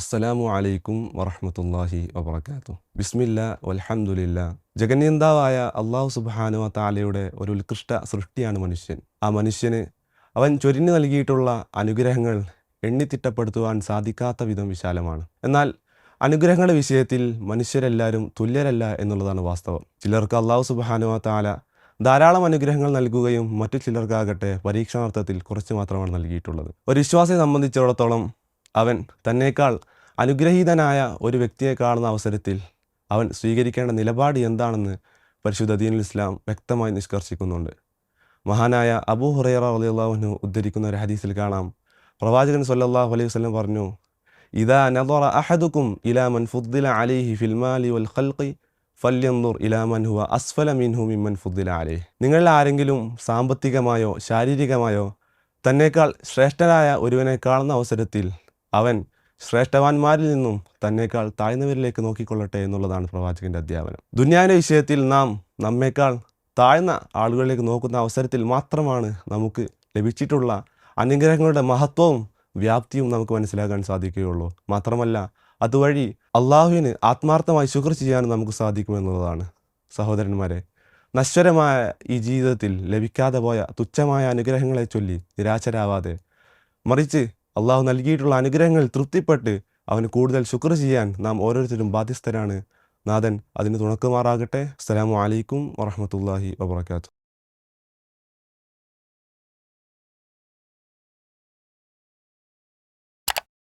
അസ്സലാമു അലൈക്കും വറഹമത്തല്ലാഹി വബർക്കാത്തു ബിസ്മില്ല വൽഹമുല്ല ജഗന്യന്താവായ അള്ളാഹു സുബാനുവ താലയുടെ ഒരു ഉത്കൃഷ്ട സൃഷ്ടിയാണ് മനുഷ്യൻ. ആ മനുഷ്യന് അവൻ ചൊരിഞ്ഞു നൽകിയിട്ടുള്ള അനുഗ്രഹങ്ങൾ എണ്ണിത്തിട്ടപ്പെടുത്തുവാൻ സാധിക്കാത്ത വിധം വിശാലമാണ്. എന്നാൽ അനുഗ്രഹങ്ങളുടെ വിഷയത്തിൽ മനുഷ്യരെല്ലാവരും തുല്യരല്ല എന്നുള്ളതാണ് വാസ്തവം. ചിലർക്ക് അള്ളാഹു സുബാനുവ താല ധാരാളം അനുഗ്രഹങ്ങൾ നൽകുകയും മറ്റു ചിലർക്കാകട്ടെ പരീക്ഷണാർത്ഥത്തിൽ കുറച്ച് മാത്രമാണ് നൽകിയിട്ടുള്ളത്. ഒരു വിശ്വാസിയെ സംബന്ധിച്ചിടത്തോളം അവൻ തന്നേക്കാൾ അനുഗ്രഹീതനായ ഒരു വ്യക്തിയെ കാണുന്ന അവസരത്തിൽ അവൻ സ്വീകരിക്കേണ്ട നിലപാട് എന്താണെന്ന് പരിശുദ്ധ ദീനുൽ ഇസ്ലാം വ്യക്തമായി നിഷ്കർഷിക്കുന്നുണ്ട്. മഹാനായ അബൂ ഹുറൈറ അലിയുള്ളാഹുനു ഉദ്ധരിക്കുന്ന ഒരു ഹദീസിൽ കാണാം. പ്രവാചകൻ സല്ലാഹു അലൈഹി വസ്ലം പറഞ്ഞു ഇതാ നദറ അഹദുക്കും ഇലാമൻ ഫുദ്ദില അലൈഹി ഫിൽ മാലി വൽ ഖൽഖി ഫല്യന്നൂർ ഇലാമൻ ഹുവ അസ്ഫല മിൻഹു മിമ്മൻ ഫുദ്ദില അലൈഹി. നിങ്ങളിൽ ആരെങ്കിലും സാമ്പത്തികമായോ ശാരീരികമായോ തന്നേക്കാൾ ശ്രേഷ്ഠനായ ഒരുവനെ കാണുന്ന അവസരത്തിൽ അവൻ ശ്രേഷ്ഠവാന്മാരിൽ നിന്നും തന്നെക്കാൾ താഴ്ന്നവരിലേക്ക് നോക്കിക്കൊള്ളട്ടെ എന്നുള്ളതാണ് പ്രവാചകന്റെ അധ്യാപനം. ദുന്യാവിന്റെ വിഷയത്തിൽ നാം നമ്മേക്കാൾ താഴ്ന്ന ആളുകളിലേക്ക് നോക്കുന്ന അവസരത്തിൽ മാത്രമാണ് നമുക്ക് ലഭിച്ചിട്ടുള്ള അനുഗ്രഹങ്ങളുടെ മഹത്വവും വ്യാപ്തിയും നമുക്ക് മനസ്സിലാക്കാൻ സാധിക്കുകയുള്ളൂ. മാത്രമല്ല അതുവഴി അള്ളാഹുവിന് ആത്മാർത്ഥമായി ശുക്ർ ചെയ്യാനും നമുക്ക് സാധിക്കുമെന്നുള്ളതാണ് സഹോദരന്മാരെ നശ്വരമായ ഈ ജീവിതത്തിൽ ലഭിക്കാതെ പോയ തുച്ഛമായ അനുഗ്രഹങ്ങളെ ചൊല്ലി നിരാശരാവാതെ മറിച്ച് അള്ളാഹു നൽകിയിട്ടുള്ള അനുഗ്രഹങ്ങൾ തൃപ്തിപ്പെട്ട് അവന് കൂടുതൽ ശുക്ർ ചെയ്യാൻ നാം ഓരോരുത്തരും ബാധ്യസ്ഥരാണ്. നാഥൻ അതിന് തുണക്കുമാറാകട്ടെ. അസ്സലാമു അലൈക്കും വറഹമത്തല്ലാഹി വബർക്കാത്തു